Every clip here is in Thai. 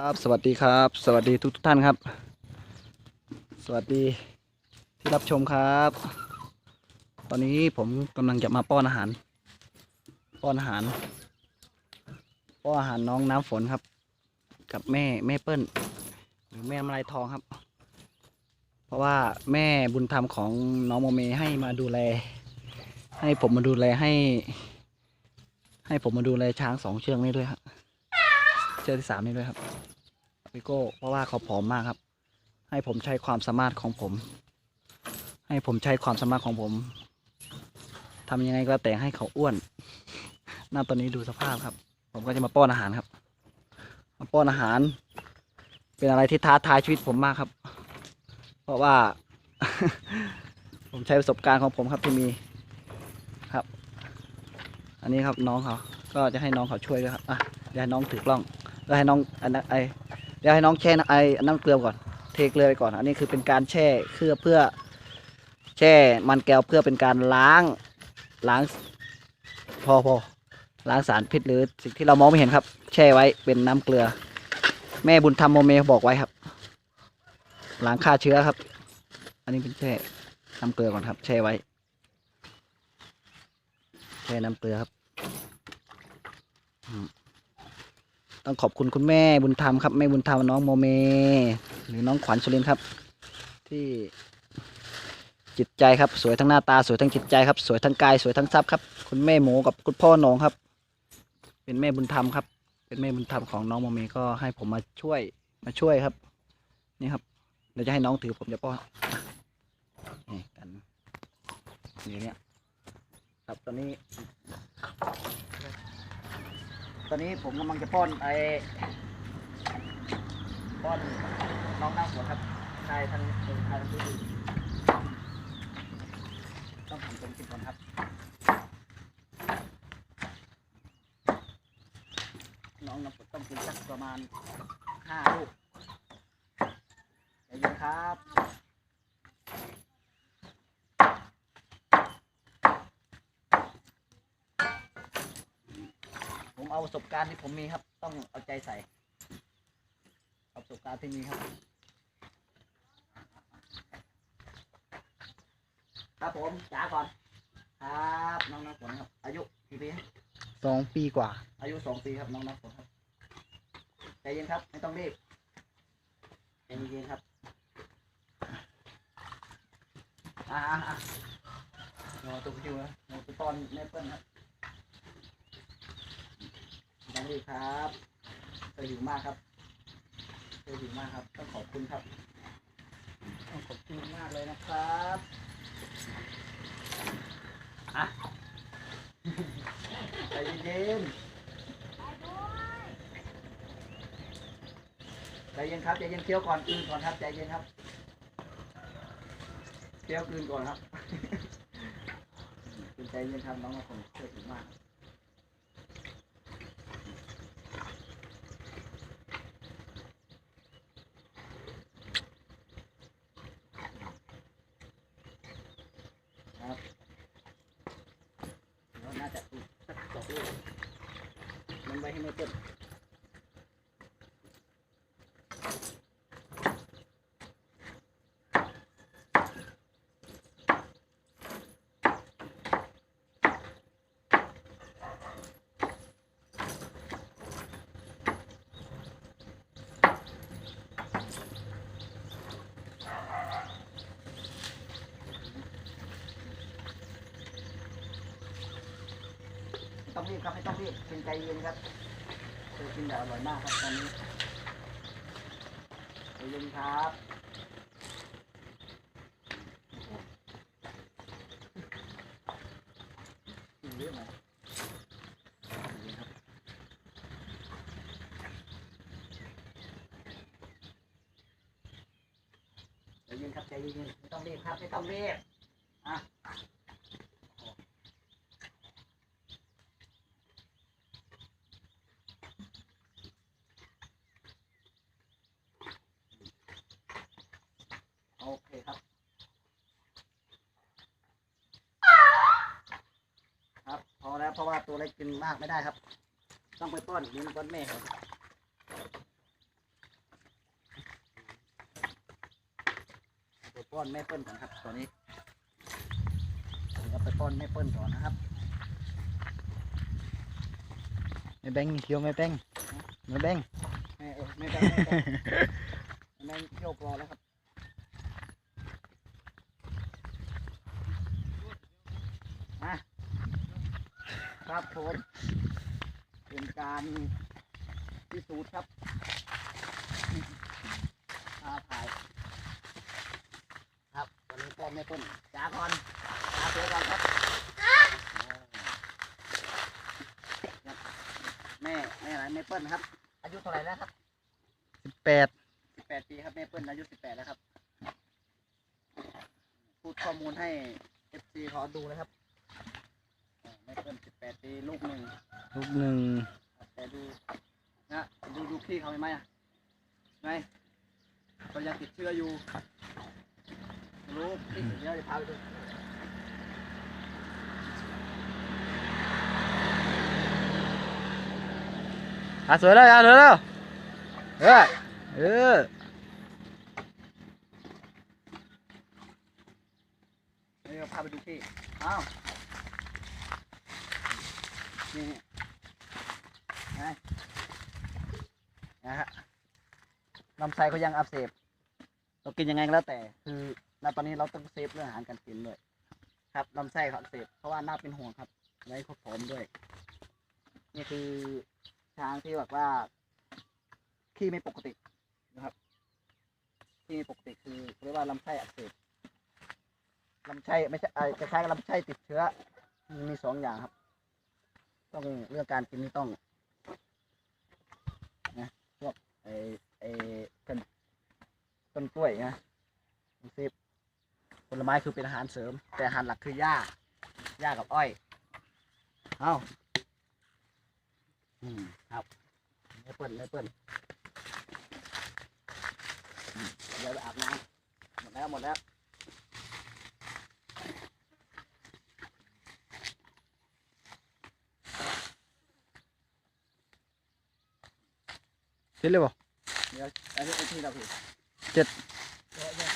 ครับสวัสดีครับ สวัสดีทุกทุกท่านครับ สวัสดีที่รับชมครับ ตอนนี้ผมกำลังจะมาป้อนอาหาร ป้อนอาหาร ป้อนอาหารน้องน้ำฝนครับ กับแม่แม่เปิ้ลหรือแม่มลายทองครับ เพราะว่าแม่บุญธรรมของน้องโมเมให้มาดูแล ให้ผมมาดูแลให้ ให้ผมมาดูแลช้างสองเชือกนี้ด้วยครับ เชือกที่สามนี้ด้วยครับพี่โก้เพราะว่าเขาผอมมากครับ ให้ผมใช้ความสามารถของผม ให้ผมใช้ความสามารถของผมทำยังไงก็แต่ให้เขาอ้วน หน้าตอนนี้ดูสภาพครับ ผมก็จะมาป้อนอาหารครับ มาป้อนอาหาร เป็นอะไรที่ท้าทายชีวิตผมมากครับ เพราะว่า ผมใช้ประสบการณ์ของผมครับที่มีครับ อันนี้ครับน้องเขาก็จะให้น้องเขาช่วยด้วยครับอะเดี๋ยวน้องถือกล้อง แล้วให้น้องอันนั้นไอเดี๋ยวให้น้องแช่น้ำไอน้ำเกลือก่อนเทเกลือไปก่อน อันนี้คือเป็นการแช่เพื่อเพื่อ แช่มันแก้วเพื่อเป็นการล้างล้างพอพอล้างสารพิษหรือสิ่งที่เรามองไม่เห็นครับ แช่ไว้เป็นน้ำเกลือ แม่บุญธรรมโมเมบอกไว้ครับล้างฆ่าเชื้อครับ อันนี้เป็นแช่น้ำเกลือก่อนครับ แช่ไว้ แช่น้ำเกลือครับ ต้องขอบคุณคุณแม่บุญธรรมครับแม่บุญธรรมน้องโมเม หรือน้องขวัญสุรินครับ ที่จิตใจครับสวยทั้งหน้าตาสวยทั้งจิตใจครับ สวยทั้งกายสวยทั้งทรัพย์ครับ คุณแม่หมูกับคุณพ่อหนองครับ เป็นแม่บุญธรรมครับ เป็นแม่บุญธรรมของน้องโมเมก็ให้ผมมาช่วยมาช่วยครับนี่ครับเดี๋ยวจะให้น้องถือผมจะป้อนนี่กันนี่เนี่ยครับตอนนี้ ตอนนี้ผมกำลังจะป้อนไอ้ป้อนน้องน้ำหัวครับชายทันเป็นชายทันทีต้องทำตรงกินก่อนครับน้องน้ำฝนต้องกินสักประมาณห้าลูกใจเย็นครับ เอาประสบการณ์ที่ผมมีครับ ต้องเอาใจใส่เอาประสบการณ์ที่มีครับ ครับผมจ๋าก่อน ครับน้องน้ำฝนครับ อายุกี่ปีสองปีกว่า อายุสองปีครับน้องน้ำฝนครับใจเย็นครับ ไม่ต้องรีบใจเย็นๆครับอ่าอ่าอ่ารอตัวคิวนะรอตัวตอนแม่เปิ้ลครับ น้องดีครับเคยหิวมากครับเคยหิวมากครับ ต้องขอบคุณครับ ต้องขอบคุณมากเลยนะครับอะใจเย็นใจเย็นครับใจเย็นเคี้ยวก่อนกลืนก่อนครับใจเย็นครับเคี้ยวกลืนก่อนครับใจเย็นครับน้องมาผมเคยหิวมาก ครับแล้วน่าจะอีก สักสองลูกมันไว้ให้ไม่เต็มไม่ต้องรีบ ครับไม่ต้องรีบเป็นใจเย็นครับเคยกินแบบอร่อยมากครับตอนนี้ใจเย็นครับกินเยอะไหมใจเย็นครับใจเย็นครับใจเย็นไม่ต้องรีบครับไม่ต้องรีบอะ เพราะว่าตัวเล็กกินมากไม่ได้ครับ ต้องไปป้อนดินป้อนแม่ครับป้อนแม่เปิ้ลก่อนครับตัวนี้เดี๋ยวไปป้อนแม่เปิ้ลก่อนนะครับแม่แบงค์เคี้ยวแม่แบงแม่แบงค์แม่แบงแม่แบงเคี้ยวพอแล้วครับ ครับผมเป็นการพิสูจน์ครับท้าทายครับวันนี้ป้อนแม่เปิ้ลจ้าก่อนจ้าเจอก่อนครับแม่แม่อะไรแม่เปิ้ลครับ อายุเท่าไหร่แล้วครับสิบแปดสิบแปดปีครับแม่เปิ้ลอายุสิบแปดแล้วครับ พูดข้อมูลให้เอฟซีเขาดูเลยครับ อ่าแม่เปิ้ลสิบแปดปีลูกหนึ่งลูกหนึ่งครับแต่ดูนะดูดูพี่เขาเห็นไหมอะไงก็ยังติดเชื้ออยู่รู้พี่ติดเชื้อจะพาไปดูอะสวยเลยอะเร็วเร็วเออเออเดี๋ยวพาไปดูพี่อ้าว นี่นะฮะลำไส้เขายังอักเสบเรากินยังไงก็แล้วแต่ คือณตอนนี้เราต้องเซฟเรื่องอาหารการกินด้วยครับลำไส้เขาอักเสบเพราะว่าน่าเป็นห่วงครับไร้เขาผอมด้วย นี่คือช้างที่แบบว่าขี้ไม่ปกตินะครับขี้ไม่ปกติคือเรียกว่าลำไส้อักเสบลำไส้ไม่ใช่ไอ้คล้ายๆลำไส้ติดเชื้อ มีสองอย่างครับ ต้องเรื่องการกินนี่ต้องนะพวกไอ้ไอ้ต้นต้นกล้วยนะซิบผลไม้คือเป็นอาหารเสริม แต่อาหารหลักคือหญ้าหญ้ากับอ้อยเอาอืมครับไม่เปิ่นไม่เปิ่นอืมเดี๋ยวไปอาบน้ำหมดแล้วหมดแล้ว เสร็จเลยบ่เดี๋ยวอันนี้ไอ้ที่เราผิดเจ็ดเดี๋ยวเดี๋ยว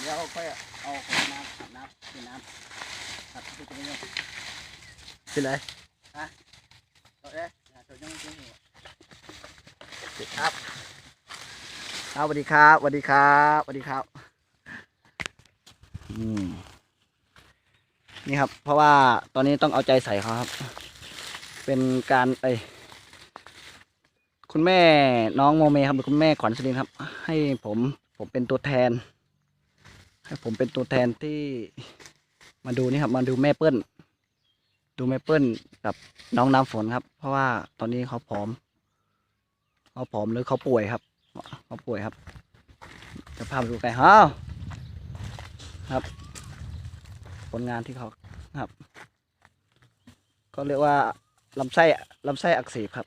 เดี๋ยวค่อยเอาของน้ำอาบน้ำกินน้ำครับที่ตรงนี้เป็นไรเอาเอ๊ะอย่าตัวยังยังหัวครับครับสวัสดีครับสวัสดีครับสวัสดีครับอืมนี่ครับ เพราะว่าตอนนี้ต้องเอาใจใส่เขาครับ เป็นการไอคุณแม่น้องโมเมครับหรือคุณแม่ขวัญสลินครับ ให้ผมผมเป็นตัวแทน ให้ผมเป็นตัวแทนที่มาดูนี่ครับ มาดูแม่เปิ้ล ดูแม่เปิ้ลกับน้องน้ำฝนครับ เพราะว่าตอนนี้เขาผอมเขาผอมหรือเขาป่วยครับเขาป่วยครับจะพาไปดูไกลฮ้าครับ ผลงานที่เขาครับ ก็เรียกว่า ลำไส้ลำไส้อักเสบครับ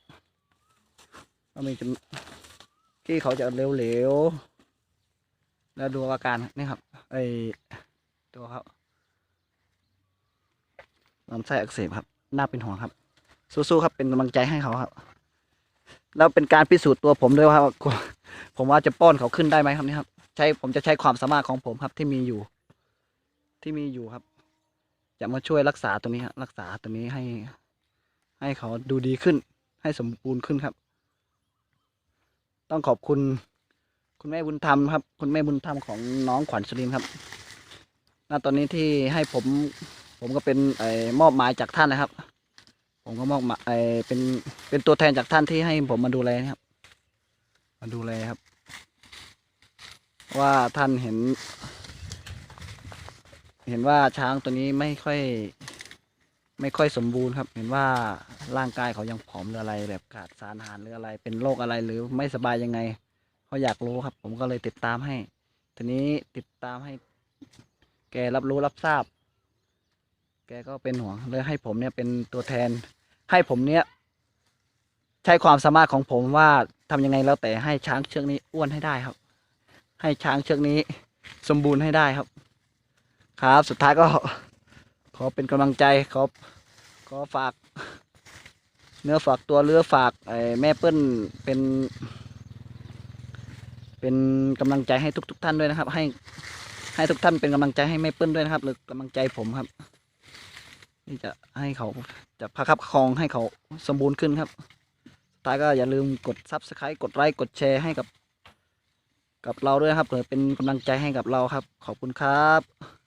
ก็มีจะที่เขาจะเหลวๆแล้วดูอาการนี่ครับไอตัวเขาลำไส้อักเสบครับน่าเป็นห่วงครับ สู้ๆครับเป็นกำลังใจให้เขาครับ แล้วเป็นการพิสูจน์ตัวผมด้วยว่าผมว่าจะป้อนเขาขึ้นได้ไหมครับนี่ครับ ใช้ผมจะใช้ความสามารถของผมครับที่มีอยู่ ที่มีอยู่ครับ จะมาช่วยรักษาตรงนี้ครับรักษาตรงนี้ให้ ให้เขาดูดีขึ้น ให้สมบูรณ์ขึ้นครับ ต้องขอบคุณ คุณแม่บุญธรรมครับ คุณแม่บุญธรรมของน้องขวัญสุรินครับณตอนนี้ที่ให้ผมผมก็เป็นไอ้มอบหมายจากท่านนะครับ ผมก็มอบหมายไอ้เป็นเป็นตัวแทนจากท่านที่ให้ผมมาดูแลนะครับ มาดูแลครับ ว่าท่านเห็น เห็นว่าช้างตัวนี้ไม่ค่อย ไม่ค่อยสมบูรณ์ครับ เห็นว่าร่างกายเขายังผอมหรืออะไรแบบขาดสารอาหารหรืออะไร เป็นโรคอะไรหรือไม่สบายยังไงเขาอยากรู้ครับ ผมก็เลยติดตามให้ ทีนี้ติดตามให้ แกรับรู้รับทราบ แกก็เป็นห่วงเลยให้ผมเนี่ยเป็นตัวแทน ให้ผมเนี่ย ใช้ความสามารถของผมว่าทำยังไงแล้วแต่ให้ช้างเชือกนี้อ้วนให้ได้ครับ ให้ช้างเชือกนี้ สมบูรณ์ให้ได้ครับ ครับ สุดท้ายก็ ขอเป็นกำลังใจขอขอฝากเนื้อฝากตัวเรือฝากไอ้แม่เปิ้ลเป็น เป็นกำลังใจให้ทุกทุก ๆ ท่านด้วยนะครับ ให้ให้ทุกท่านเป็นกำลังใจให้แม่เปิ้ลด้วยนะครับ หรือกำลังใจผมครับที่จะให้เขาจะพาคับคองให้เขาสมบูรณ์ขึ้นครับท้ายก็อย่าลืมกด subscribe กดไลค์กดแชร์ให้กับ กับเราด้วยนะครับเผื่อเป็นกำลังใจให้กับเราครับ ขอบคุณครับ